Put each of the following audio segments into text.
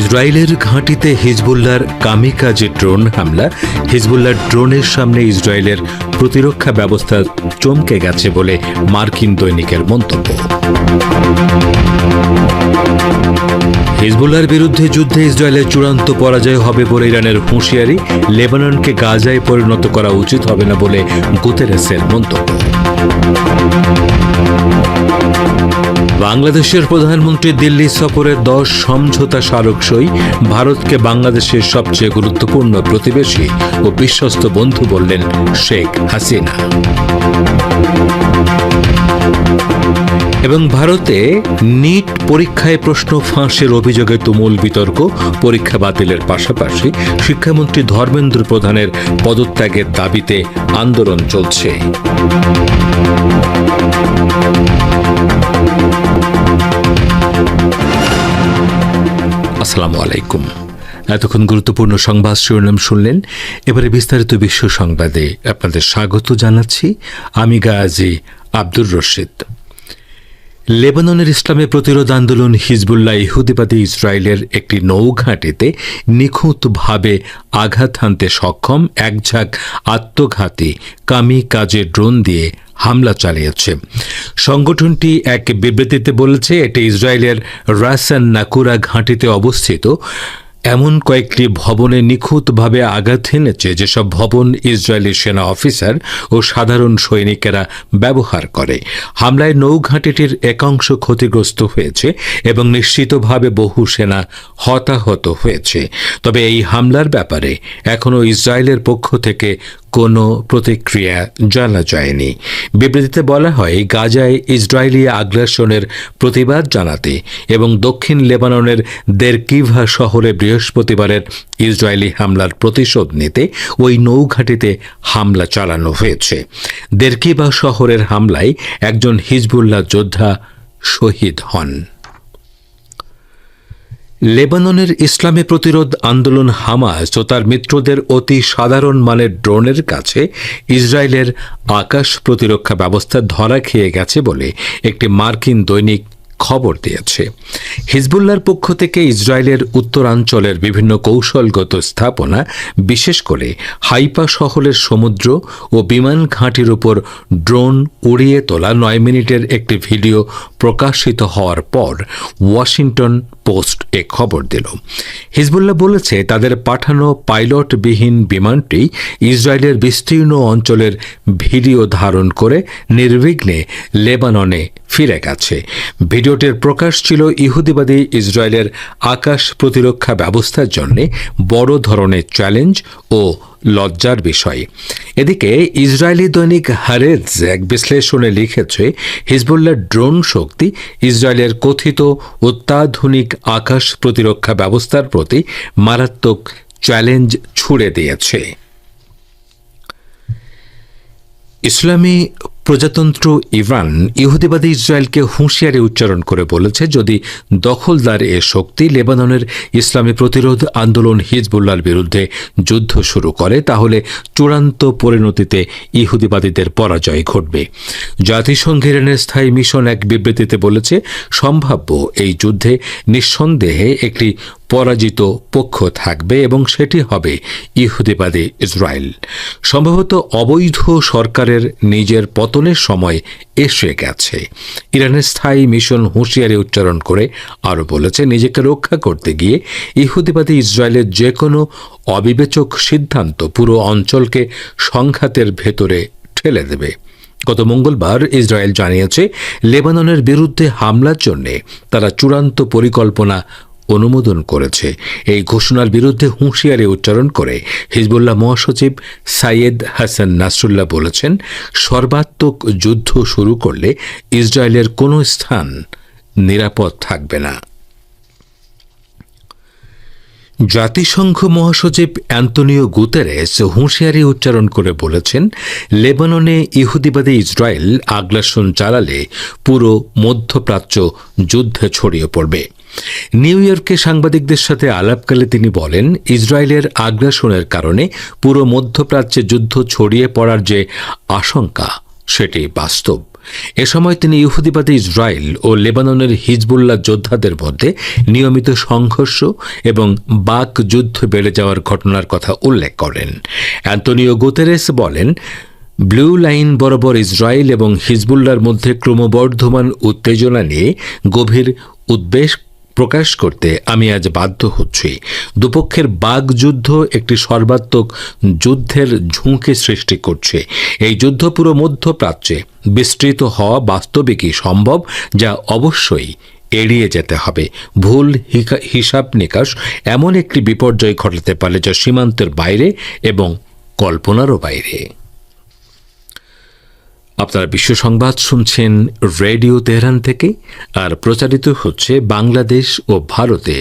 ইসরায়েলের ঘাঁটিতে হিজবুল্লার কামিকাজে ড্রোন হামলা। হিজবুল্লার ড্রোনের সামনে ইসরায়েলের প্রতিরক্ষা ব্যবস্থা চমকে গেছে বলে মার্কিন দৈনিকের মন্তব্য। হিজবুল্লার বিরুদ্ধে যুদ্ধে ইসরায়েলের চূড়ান্ত পরাজয় হবে বলে ইরানের হুঁশিয়ারি। লেবাননকে গাজায় পরিণত করা উচিত হবে না বলে গুতেরেসের মন্তব্য। বাংলাদেশের প্রধানমন্ত্রী দিল্লি সফরে দশ সমঝোতা স্মারক সই ভারতকে বাংলাদেশের সবচেয়ে গুরুত্বপূর্ণ প্রতিবেশী ও বিশ্বস্ত বন্ধু বললেন শেখ হাসিনা। এবং ভারতে নিট পরীক্ষায় প্রশ্ন ফাঁসের অভিযোগে তুমুল বিতর্ক, পরীক্ষা বাতিলের পাশাপাশি শিক্ষামন্ত্রী ধর্মেন্দ্র প্রধানের পদত্যাগের দাবিতে আন্দোলন চলছে। আসসালামু আলাইকুম। এতক্ষণ গুরুত্বপূর্ণ সংবাদ শিরোনাম শুনলেন। এবারে বিস্তারিত বিশ্ব সংবাদে আপনাদের স্বাগত জানাচ্ছি আমি গাজী আব্দুর রশিদ। লেবাননের ইসলামের প্রতিরোধ আন্দোলন হিজবুল্লাহ ইহুদিবাদী ইসরায়েলের একটি নৌঘাঁটিতে নিখুঁতভাবে আঘাত হানতে সক্ষম একঝাঁক আত্মঘাতী কামি কাজে ড্রোন দিয়ে হামলা চালিয়েছে। সংগঠনটি এক বিবৃতিতে বলেছে এটি ইসরায়েলের রাসান নাকুরা ঘাঁটিতে অবস্থিত এমন কয়েকটি ভবনে নিখুঁতভাবে আঘাত হেনেছে, যেসব ভবন ইসরায়েলি সেনা অফিসার ও সাধারণ সৈনিকেরা ব্যবহার করে। হামলায় নৌঘাঁটিটির একাংশ ক্ষতিগ্রস্ত হয়েছে এবং নিশ্চিতভাবে বহু সেনা হতাহত হয়েছে। তবে এই হামলার ব্যাপারে এখনও ইসরায়েলের পক্ষ থেকে কোনো প্রতিক্রিয়া জানা যায়নি। বিবৃতিতে বলা হয়, গাজায় ইসরায়েলি আগ্রাসনের প্রতিবাদ জানাতে এবং দক্ষিণ লেবাননের দেরকিভা শহরে বৃহস্পতিবারের ইসরায়েলি হামলার প্রতিশোধ নিতে ওই নৌঘাটিতে হামলা চালানো হয়েছে। দেরকিভা শহরের হামলায় একজন হিজবুল্লাহ যোদ্ধা শহীদ হন। লেবাননের ইসলামী প্রতিরোধ আন্দোলন হামাস ও তার মিত্রদের অতি সাধারণ মানের ড্রোনের কাছে ইসরায়েলের আকাশ প্রতিরক্ষা ব্যবস্থা ধরা খেয়ে গেছে বলে একটি মার্কিন দৈনিক খবর দিয়েছে। হিজবুল্লার পক্ষ থেকে ইসরায়েলের উত্তরাঞ্চলের বিভিন্ন কৌশলগত স্থাপনা, বিশেষ করে হাইপা শহরের সমুদ্র ও বিমান ঘাঁটির উপর ড্রোন উড়িয়ে তোলা নয় মিনিটের একটি ভিডিও প্রকাশিত হওয়ার পর ওয়াশিংটন পোস্ট এ খবর দিল। হিজবুল্লাহ বলেছে, তাদের পাঠানো পাইলটবিহীন বিমানটি ইসরায়েলের বিস্তীর্ণ অঞ্চলের ভিডিও ধারণ করে নির্বিঘ্নে লেবাননে ফিরে গেছে। ভিডিওটির প্রকাশ ছিল ইহুদিবাদী ইসরায়েলের আকাশ প্রতিরক্ষা ব্যবস্থার জন্য বড় ধরনের চ্যালেঞ্জ ও লজ্জার বিষয়। এদিকে ইসরায়েলি দৈনিক হারেজ এক বিশ্লেষণে লিখেছে হিজবুল্লার ড্রোন শক্তি ইসরায়েলের কথিত অত্যাধুনিক আকাশ প্রতিরক্ষা ব্যবস্থার প্রতি মারাত্মক চ্যালেঞ্জ ছুড়ে দিয়েছে। ইসলামী প্রজাতন্ত্র ইরান ইহুদিবাদী ইসরায়েলকে হুঁশিয়ারি উচ্চারণ করে বলেছে যদি দখলদার এ শক্তি লেবাননের ইসলামী প্রতিরোধ আন্দোলন হিজবুল্লার বিরুদ্ধে যুদ্ধ শুরু করে, তাহলে চূড়ান্ত পরিণতিতে ইহুদিবাদীদের পরাজয় ঘটবে। জাতিসংঘ ইরানের স্থায়ী মিশন এক বিবৃতিতে বলেছে, সম্ভাব্য এই যুদ্ধে নিঃসন্দেহে একটি পরাজিত পক্ষ থাকবে এবং সেটি হবে ইহুদিবাদী ইসরায়েল। সম্ভবত অবৈধ সরকারের নিজের পতনের সময় এসে গেছে। ইরানের স্থায়ী মিশন হুঁশিয়ারি উচ্চারণ করে আরও বলেছে, নিজেকে রক্ষা করতে গিয়ে ইহুদিবাদী ইসরায়েলের যে কোনো অবিবেচক সিদ্ধান্ত পুরো অঞ্চলকে সংঘাতের ভেতরে ঠেলে দেবে। গত মঙ্গলবার ইসরায়েল জানিয়েছে, লেবাননের বিরুদ্ধে হামলার জন্য তারা চূড়ান্ত পরিকল্পনা অনুমোদন করেছে। এই ঘোষণার বিরুদ্ধে হুঁশিয়ারি উচ্চারণ করে হিজবুল্লাহ মহাসচিব সাইয়েদ হাসান নাসরুল্লাহ বলেছেন, সর্বাত্মক যুদ্ধ শুরু করলে ইসরায়েলের কোনো স্থান নিরাপদ থাকবে না। জাতিসংঘ মহাসচিব অ্যান্তনিও গুতেরেস হুঁশিয়ারি উচ্চারণ করে বলেছেন, লেবাননে ইহুদিবাদী ইসরায়েল আগ্রাসন চালালে পুরো মধ্যপ্রাচ্য যুদ্ধে ছড়িয়ে পড়বে। নিউ ইয়র্কে সাংবাদিকদের সাথে আলাপকালে তিনি বলেন, ইসরায়েলের আগ্রাসনের কারণে পুরো মধ্যপ্রাচ্যে যুদ্ধ ছড়িয়ে পড়ার যে আশঙ্কা, সেটি বাস্তব। এ সময় তিনি ইহুদিবাদী ইসরায়েল ও লেবাননের হিজবুল্লাহ যোদ্ধাদের মধ্যে নিয়মিত সংঘর্ষ এবং বাক যুদ্ধ বেড়ে যাওয়ার ঘটনার কথা উল্লেখ করেন। অ্যান্তনিও গুতেরেস বলেন, ব্লু লাইন বরাবর ইসরায়েল এবং হিজবুল্লার মধ্যে ক্রমবর্ধমান উত্তেজনা নিয়ে গভীর উদ্বেগ প্রকাশ করতে আমি আজ বাধ্য হচ্ছি। দুপক্ষের বাগযুদ্ধ একটি সর্বাত্মক যুদ্ধের ঝুঁকি সৃষ্টি করছে। এই যুদ্ধ পুরো মধ্যপ্রাচ্যে বিস্তৃত হওয়া বাস্তবিকই সম্ভব, যা অবশ্যই এড়িয়ে যেতে হবে। ভুল হিসাব নিকাশ এমন একটি বিপর্যয় ঘটাতে পারে যা সীমান্তের বাইরে এবং কল্পনারও বাইরে। আপনারা বিশ্ব সংবাদ শুনছেন রেডিও তেহরান থেকে, আর প্রচারিত হচ্ছে বাংলাদেশ ও ভারতে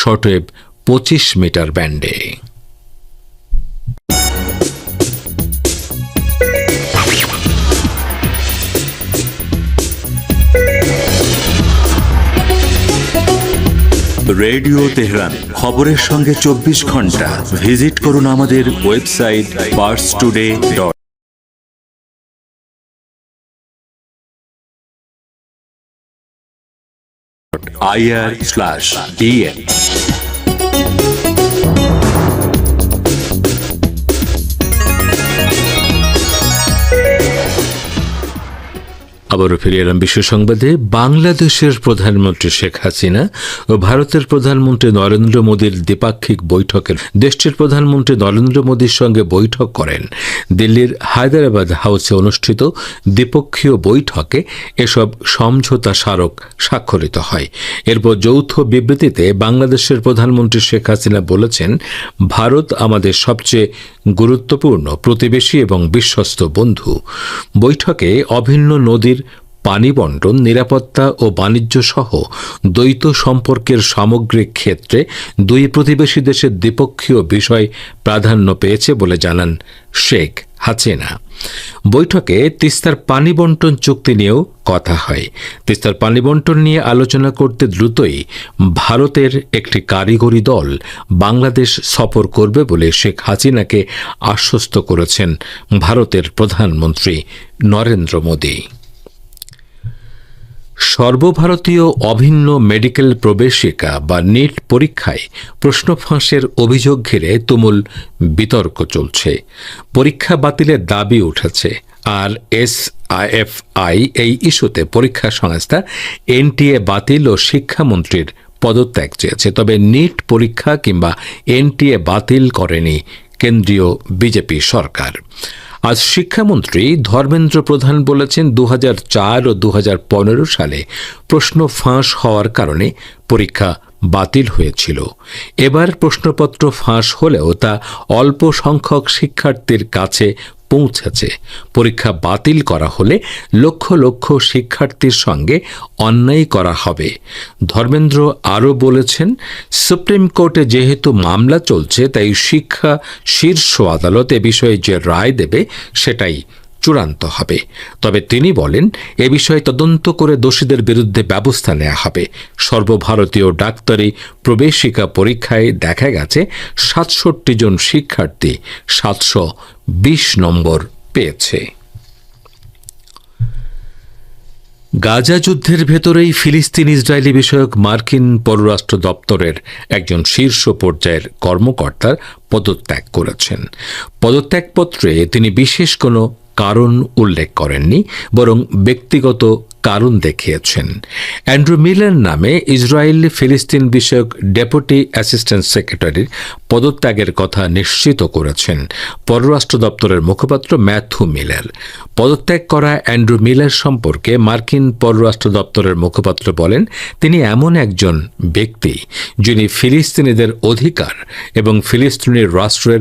শর্টওয়েভ পঁচিশ মিটার ব্যান্ডে। রেডিও তেহরান, খবরের সঙ্গে চব্বিশ ঘণ্টা। ভিজিট করুন আমাদের website Pars today dot I R slash D N আবারও ফিরে এলাম বিশ্ব সংবাদে। বাংলাদেশের প্রধানমন্ত্রী শেখ হাসিনা ও ভারতের প্রধানমন্ত্রী নরেন্দ্র মোদীর দ্বিপাক্ষিক বৈঠকের দেশটির প্রধানমন্ত্রী নরেন্দ্র মোদীর সঙ্গে বৈঠক করেন। দিল্লির হায়দরাবাদ হাউসে অনুষ্ঠিত দ্বিপক্ষীয় বৈঠকে এসব সমঝোতা স্মারক স্বাক্ষরিত হয়। এরপর যৌথ বিবৃতিতে বাংলাদেশের প্রধানমন্ত্রী শেখ হাসিনা বলেছেন, ভারত আমাদের সবচেয়ে গুরুত্বপূর্ণ প্রতিবেশী এবং বিশ্বস্ত বন্ধু। বৈঠকে অভিন্ন নদীর পানি বন্টন, নিরাপত্তা ও বাণিজ্য সহ দ্বৈত সম্পর্কের সামগ্রিক ক্ষেত্রে দুই প্রতিবেশী দেশের দ্বিপক্ষীয় বিষয় প্রাধান্য পেয়েছে বলে জানান শেখ হাসিনা। বৈঠকে তিস্তার পানি বন্টন চুক্তি নিয়েও কথা হয়। তিস্তার পানি বন্টন নিয়ে আলোচনা করতে দ্রুতই ভারতের একটি কারিগরি দল বাংলাদেশ সফর করবে বলে শেখ হাসিনাকে আশ্বস্ত করেছেন ভারতের প্রধানমন্ত্রী নরেন্দ্র মোদী। সর্বভারতীয় অভিন্ন মেডিকেল প্রবেশিকা বা নিট পরীক্ষায় প্রশ্ন ফাঁসের অভিযোগ ঘিরে তুমুল বিতর্ক চলছে। পরীক্ষা বাতিলের দাবি উঠেছে আর এস আই এই ইস্যুতে পরীক্ষা সংস্থা এনটিএ বাতিল ও শিক্ষামন্ত্রীর পদত্যাগ চেয়েছে। তবে নিট পরীক্ষা কিংবা এনটিএ বাতিল করেনি কেন্দ্রীয় বিজেপি সরকার। আজ শিক্ষামন্ত্রী ধর্মেন্দ্র প্রধান বলেছেন দু ও দু হাজার পনেরো সালে প্রশ্ন ফাঁস হওয়ার কারণে পরীক্ষা বাতিল হয়েছিল। এবার প্রশ্নপত্র ফাঁস হলেও তা অল্প সংখ্যক শিক্ষার্থীর কাছে পৌঁছেছে। পরীক্ষা বাতিল করা হলে লক্ষ লক্ষ শিক্ষার্থীর সঙ্গে অন্যায় করা হবে। ধর্মেন্দ্র আরও বলেছেন, সুপ্রিম কোর্টে যেহেতু মামলা চলছে, তাই শিক্ষা শীর্ষ আদালত এ বিষয়ে যে রায় দেবে সেটাই চূড়ান্ত হবে। তবে তিনি বলেন, এ বিষয়ে তদন্ত করে দোষীদের বিরুদ্ধে ব্যবস্থা নেওয়া হবে। সর্বভারতীয় ডাক্তারি প্রবেশিকা পরীক্ষায় দেখা গেছে, সাতষট্টি জন শিক্ষার্থী সাতশো বিশ নম্বর পেয়েছে। গাজা যুদ্ধের ভেতরেই ফিলিস্তিন ইসরায়েলি বিষয়ক মার্কিন পররাষ্ট্র দপ্তরের একজন শীর্ষ পর্যায়ের কর্মকর্তার পদত্যাগ করেছেন। পদত্যাগপত্রে তিনি বিশেষ কোনো কারণ উল্লেখ করেননি বরং ব্যক্তিগত কারণ দেখিয়েছেন। অ্যান্ড্রু মিলার নামে ইসরায়েল ফিলিস্তিন বিষয়ক ডেপুটি অ্যাসিস্ট্যান্ট সেক্রেটারির পদত্যাগের কথা নিশ্চিত করেছেন পররাষ্ট্র দপ্তরের মুখপাত্র ম্যাথু মিলার। পদত্যাগ করা অ্যান্ড্রু মিলার সম্পর্কে মার্কিন পররাষ্ট্র দপ্তরের মুখপাত্র বলেন, তিনি এমন একজন ব্যক্তি যিনি ফিলিস্তিনিদের অধিকার এবং ফিলিস্তিনি রাষ্ট্রের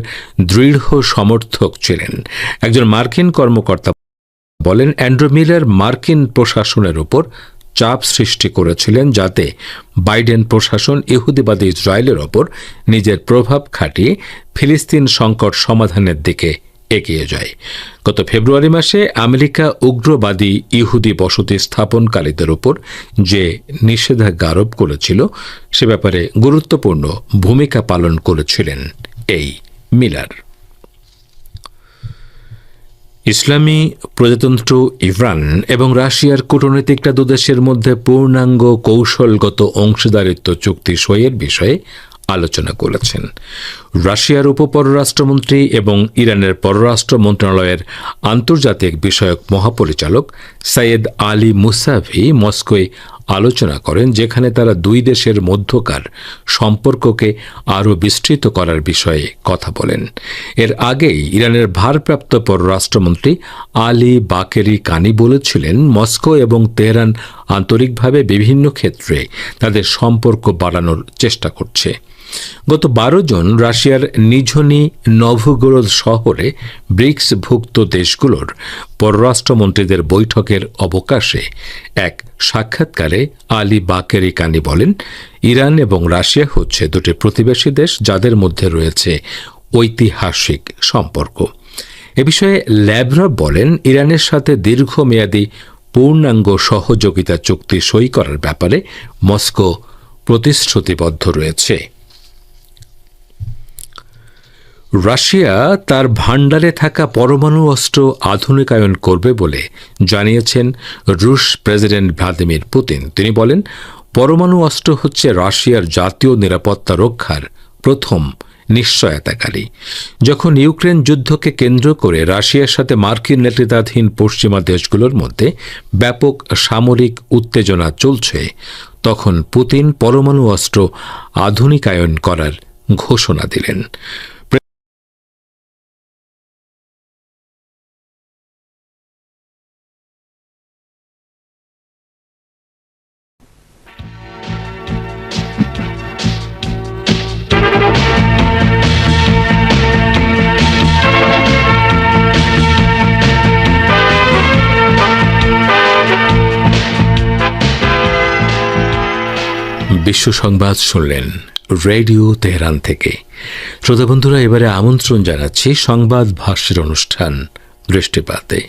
দৃঢ় সমর্থক ছিলেন। একজন মার্কিন কর্মকর্তা বলেন, অ্যান্ড্রু মিলার মার্কিন প্রশাসনের উপর চাপ সৃষ্টি করেছিলেন যাতে বাইডেন প্রশাসন ইহুদিবাদী ইসরায়েলের ওপর নিজের প্রভাব খাটিয়ে ফিলিস্তিন সংকট সমাধানের দিকে এগিয়ে যায়। গত ফেব্রুয়ারি মাসে আমেরিকা উগ্রবাদী ইহুদি বসতি স্থাপনকারীদের উপর যে নিষেধাজ্ঞা আরোপ করেছিল, সে ব্যাপারে গুরুত্বপূর্ণ ভূমিকা পালন করেছিলেন এই মিলার। ইসলামী প্রজাতন্ত্র ইভরান এবং রাশিয়ার কূটনৈতিকটা দুদেশের মধ্যে পূর্ণাঙ্গ কৌশলগত অংশীদারিত্ব চুক্তি সইয়ের বিষয়ে আলোচনা করেছেন। রাশিয়ার উপপররাষ্ট্রমন্ত্রী এবং ইরানের পররাষ্ট্র মন্ত্রণালয়ের আন্তর্জাতিক বিষয়ক মহাপরিচালক সৈয়দ আলী মুসাভি মস্কোয় আলোচনা করেন, যেখানে তারা দুই দেশের মধ্যকার সম্পর্ককে আরও বিস্তৃত করার বিষয়ে কথা বলেন। এর আগেই ইরানের ভারপ্রাপ্ত পররাষ্ট্রমন্ত্রী আলী বাকেরি কানি বলেছিলেন, মস্কো এবং তেহরান আন্তরিকভাবে বিভিন্ন ক্ষেত্রে তাদের সম্পর্ক বাড়ানোর চেষ্টা করছে। গত বারো জন রাশিয়ার নিঝনি নভগোরদ শহরে ব্রিক্সভুক্ত দেশগুলোর পররাষ্ট্রমন্ত্রীদের বৈঠকের অবকাশে এক সাক্ষাৎকারে আলী বাকেরি কানি বলেন, ইরান এবং রাশিয়া হচ্ছে দুটি প্রতিবেশী দেশ যাদের মধ্যে রয়েছে ঐতিহাসিক সম্পর্ক। এ বিষয়ে ল্যাব্রভ বলেন, ইরানের সাথে দীর্ঘমেয়াদী পূর্ণাঙ্গ সহযোগিতা চুক্তি সই করার ব্যাপারে মস্কো প্রতিশ্রুতিবদ্ধ রয়েছে। রাশিয়া তার ভাণ্ডারে থাকা পরমাণু অস্ত্র আধুনিকায়ন করবে বলে জানিয়েছেন রুশ প্রেসিডেন্ট ভ্লাদিমির পুতিন। তিনি বলেন, পরমাণু অস্ত্র হচ্ছে রাশিয়ার জাতীয় নিরাপত্তা রক্ষার প্রথম নিশ্চয়তাকারী। যখন ইউক্রেন যুদ্ধকে কেন্দ্র করে রাশিয়ার সাথে মার্কিন নেতৃত্বাধীন পশ্চিমা দেশগুলোর মধ্যে ব্যাপক সামরিক উত্তেজনা চলছে, তখন পুতিন পরমাণু অস্ত্র আধুনিকায়ন করার ঘোষণা দিলেন। সংবাদ শুনলেন রেডিও তেহরান থেকে। শ্রোতা বন্ধুরা এবারে আমন্ত্রণ জানাচ্ছি সংবাদ ভাষ্যের অনুষ্ঠান দৃষ্টিপাতে।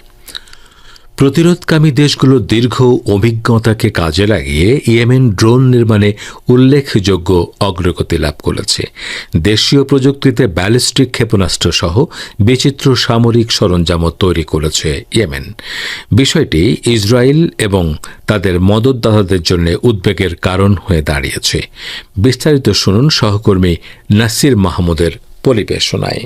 প্রতিরোধকামী দেশগুলোর দীর্ঘ অভিজ্ঞতাকে কাজে লাগিয়ে ইয়েমেন ড্রোন নির্মাণে উল্লেখযোগ্য অগ্রগতি লাভ করেছে। দেশীয় প্রযুক্তিতে ব্যালিস্টিক ক্ষেপণাস্ত্র সহ বিচিত্র সামরিক সরঞ্জামও তৈরি করেছে ইয়েমেন। বিষয়টি ইসরায়েল এবং তাদের মদতদাতাদের জন্য উদ্বেগের কারণ হয়ে দাঁড়িয়েছে। বিস্তারিত শুনুন সহকর্মী নাসির মাহমুদের পরিবেশনায়।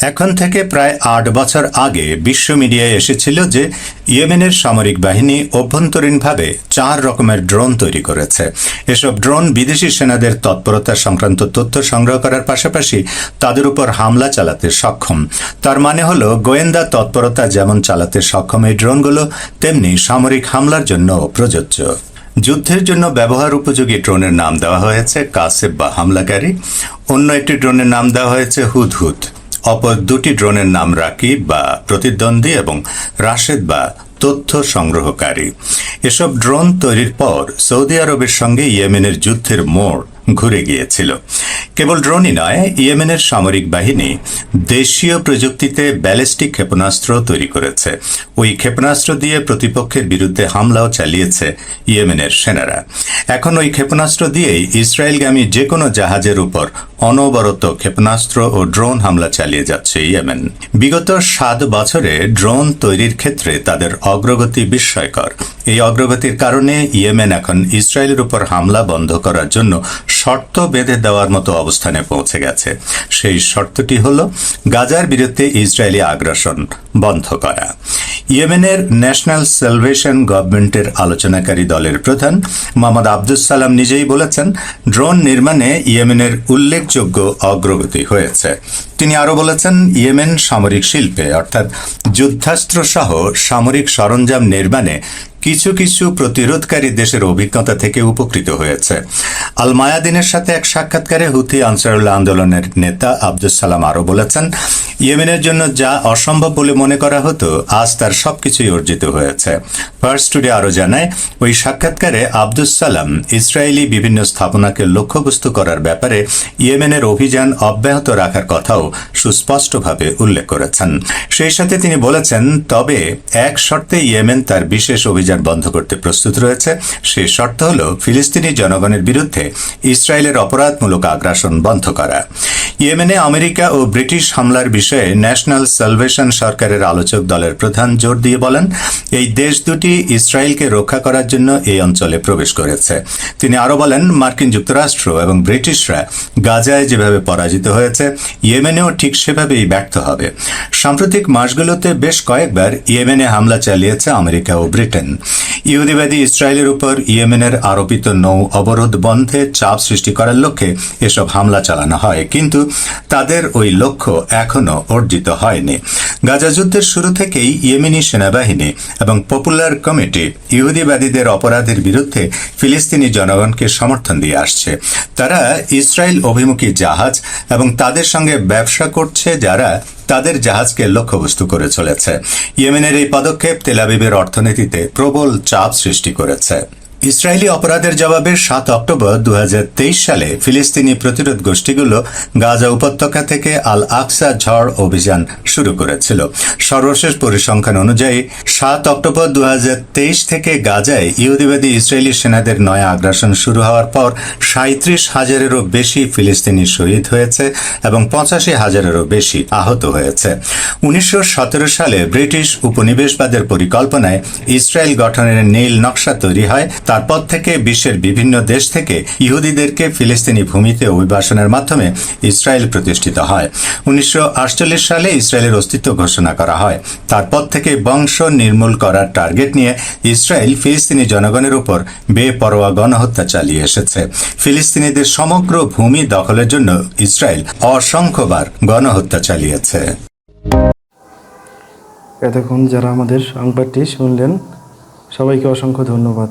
এখন থেকে প্রায় আট বছর আগে বিশ্ব মিডিয়ায় এসেছিল যে ইয়েমেনের সামরিক বাহিনী অভ্যন্তরীণভাবে চার রকমের ড্রোন তৈরি করেছে। এসব ড্রোন বিদেশি সেনাদের তৎপরতা সংক্রান্ত তথ্য সংগ্রহ করার পাশাপাশি তাদের উপর হামলা চালাতে সক্ষম। তার মানে হল, গোয়েন্দা তৎপরতা যেমন চালাতে সক্ষম এই ড্রোনগুলো, তেমনি সামরিক হামলার জন্য প্রযোজ্য। যুদ্ধের জন্য ব্যবহার উপযোগী ড্রোনের নাম দেওয়া হয়েছে কাসেব বা হামলাকারী। অন্য একটি ড্রোনের নাম দেওয়া হয়েছে হুদহুদ। অপর দুটি ড্রোনের নাম রাকিব বা প্রতিদ্বন্দ্বী এবং রাশেদ বা তথ্য সংগ্রহকারী। এসব ড্রোন তৈরির পর সৌদি আরবের সঙ্গে ইয়েমেনের যুদ্ধের মোড় ঘুরে গিয়েছিল। কেবল ড্রোনই নয়, ইয়েমেনের সামরিক বাহিনী দেশীয় প্রযুক্তিতে ব্যালিস্টিক ক্ষেপণাস্ত্র তৈরি করেছে। ওই ক্ষেপণাস্ত্র দিয়ে প্রতিপক্ষের বিরুদ্ধে হামলাও চালিয়েছে ইয়েমেনের সেনারা। এখন ওই ক্ষেপণাস্ত্র দিয়েই ইসরায়েলগামী যে কোনো জাহাজের উপর অনবরত ক্ষেপণাস্ত্র ও ড্রোন হামলা চালিয়ে যাচ্ছে ইয়েমেন। বিগত সাত বছরে ড্রোন তৈরির ক্ষেত্রে তাদের অগ্রগতি বিস্ময়কর। এই অগ্রগতির কারণে ইয়েমেন এখন ইসরায়েলের উপর হামলা বন্ধ করার জন্য শর্ত বেঁধে দেওয়ার মতো অবস্থানে পৌঁছে গেছে। সেই শর্তটি হল, গাজার বিরুদ্ধে ইসরায়েলি আগ্রাসন। বন্ধ করা। ইয়েমেনের ন্যাশনাল সেলভেশন গভর্নমেন্টের আলোচনাকারী দলের প্রধান মোহাম্মদ আব্দুস সালাম নিজেই বলেছেন, ড্রোন নির্মাণে ইয়েমেনের উল্লেখযোগ্য অগ্রগতি হয়েছে। তিনি আরও বলেছেন, ইয়েমেন সামরিক শিল্পে, অর্থাৎ যুদ্ধাস্ত্র সহ সামরিক সরঞ্জাম নির্মাণে কিছু কিছু প্রতিরোধকারী দেশের অভিজ্ঞতা থেকে উপকৃত হয়েছে। আল মায়াদিনের সাথে এক সাক্ষাৎকারে হুথি আনসারুল্লাহ আন্দোলনের নেতা আব্দুল সালাম আরও বলেছেন, ইয়েমেনের জন্য যা অসম্ভব বলে মনে করা হতো, আজ তার সবকিছুই অর্জিত হয়েছে। ফার্স্ট টুডে আরও জানায়, ওই সাক্ষাৎকারে আব্দুস সালাম ইসরায়েলি বিভিন্ন স্থাপনাকে লক্ষ্যবস্তু করার ব্যাপারে ইয়েমেনের অভিযান অব্যাহত রাখার কথাও সুস্পষ্টভাবে উল্লেখ করেছেন। সেই সাথে তিনি বলেছেন, তবে এক শর্তে ইয়েমেন তার বিশেষ অভিযান বন্ধ করতে প্রস্তুত রয়েছে। সেই শর্ত হল, ফিলিস্তিনি জনগণের বিরুদ্ধে ইসরায়েলের অপরাধমূলক আগ্রাসন বন্ধ করা। ইয়েমেনে আমেরিকা ও ব্রিটিশ হামলার বিষয়ে ন্যাশনাল সালভেশন সরকারের আলোচক দলের প্রধান জোর দিয়ে বলেন, এই দেশ দুটি ইসরায়েলকে রক্ষা করার জন্য এই অঞ্চলে প্রবেশ করেছে। তিনি আরও বলেন, মার্কিন যুক্তরাষ্ট্র এবং ব্রিটিশরা গাজায় যেভাবে পরাজিত হয়েছে, ইয়েমেনেও ঠিক সেভাবেই ব্যর্থ হবে। সাম্প্রতিক মাসগুলোতে বেশ কয়েকবার ইয়েমেনে হামলা চালিয়েছে আমেরিকা ও ব্রিটেন। ইহুদিবাদী ইসরায়েলের উপর ইয়েমেনের আরোপিত নৌ অবরোধ বন্ধে চাপ সৃষ্টি করার লক্ষ্যে এসব হামলা চালানো হয়। কিন্তু তাদের ওই লক্ষ্য এখনও অর্জিত হয়নি। গাজা যুদ্ধের শুরু থেকেই ইয়েমেনি সেনাবাহিনী এবং পপুলার কমিটি ইহুদিবাদীদের অপরাধের বিরুদ্ধে ফিলিস্তিনি জনগণকে সমর্থন দিয়ে আসছে। তারা ইসরায়েল অভিমুখী জাহাজ এবং তাদের সঙ্গে ব্যবসা করছে যারা তাদের জাহাজকে লক্ষ্যবস্তু করে চলেছে। ইয়েমেনের এই পদক্ষেপ তেলাবিবের অর্থনীতিতে প্রবল চাপ সৃষ্টি করেছে। ইসরায়েলি অপরাধের জবাবে সাত অক্টোবর দু হাজার তেইশ সালে ফিলিস্তিনি প্রতিরোধ গোষ্ঠীগুলো গাজা উপত্যকা থেকে আল আকসা ঝড় অভিযান শুরু করেছিল। সর্বশেষ পরিসংখ্যান অনুযায়ী, সাত অক্টোবর দু হাজার তেইশ থেকে গাজায় ইহুদিবাদী ইসরায়েলি সেনাদের নয়া আগ্রাসন শুরু হওয়ার পর সাঁত্রিশ হাজারেরও বেশি ফিলিস্তিনি শহীদ হয়েছে এবং পঁচাশি হাজারেরও বেশি আহত হয়েছে। উনিশশো সতেরো সালে ব্রিটিশ উপনিবেশবাদের পরিকল্পনায় ইসরায়েল গঠনের নীল নকশা তৈরি হয়। তারপর থেকে বিশ্বের বিভিন্ন দেশ থেকে ইহুদিদেরকে ফিলিস্তিনি ভূমিতে অভিবাসনের মাধ্যমে ইসরায়েল প্রতিষ্ঠিত হয়। উনিশশো আটচল্লিশ সালে ইসরায়েলের অস্তিত্ব ঘোষণা করা হয়। তারপর থেকে বংশ নির্মূল করার টার্গেট নিয়ে ইসরায়েল ফিলিস্তিনি জনগণের উপর বেপরোয়া গণহত্যা চালিয়ে এসেছে। ফিলিস্তিনিদের সমগ্র ভূমি দখলের জন্য ইসরায়েল অসংখ্যবার গণহত্যা চালিয়েছে। এতক্ষণ যারা আমাদের সংবাদটি শুনলেন, সবাইকে অসংখ্য ধন্যবাদ।